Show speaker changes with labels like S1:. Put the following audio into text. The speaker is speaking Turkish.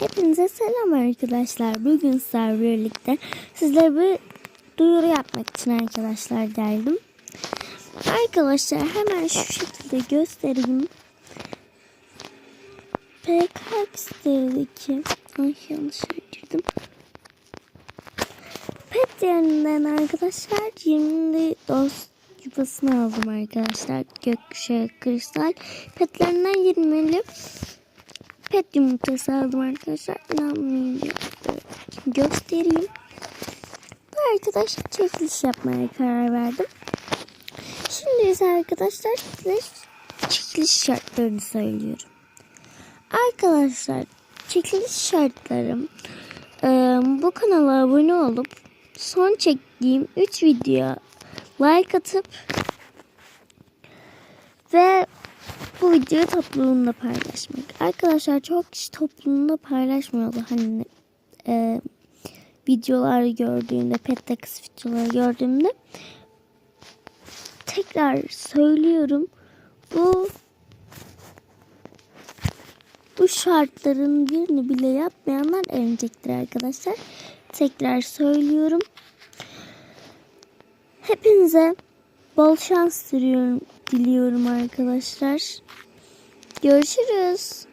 S1: Hepinize selam arkadaşlar. Bugün sizlerle birlikte sizlere bir duyuru yapmak için arkadaşlar geldim. Arkadaşlar hemen şu şekilde göstereyim. PKK sitedeki Ay yanlış girdim. Pet yerinden arkadaşlar 20 dost yuvasını aldım arkadaşlar. Gökkuşağı kristal. Petlerinden 20'li pet yumurtası aldım arkadaşlar. İnanmayın. Göstereyim. Bu arkadaşlar çekiliş yapmaya karar verdim. Şimdi ise arkadaşlar size çekiliş şartlarını söylüyorum. Arkadaşlar çekiliş şartlarım e, bu kanala abone olup son çektiğim 3 video like atıp ve bu videoyu topluluğunda paylaşmak. Arkadaşlar çok kişi topluluğunda paylaşmıyordu. Hani e, videolar gördüğümde, pet tax videoları gördüğümde tekrar söylüyorum. Bu bu şartların birini bile yapmayanlar elenecektir arkadaşlar. Tekrar söylüyorum. Hepinize bol şans diliyorum, diliyorum arkadaşlar. Görüşürüz.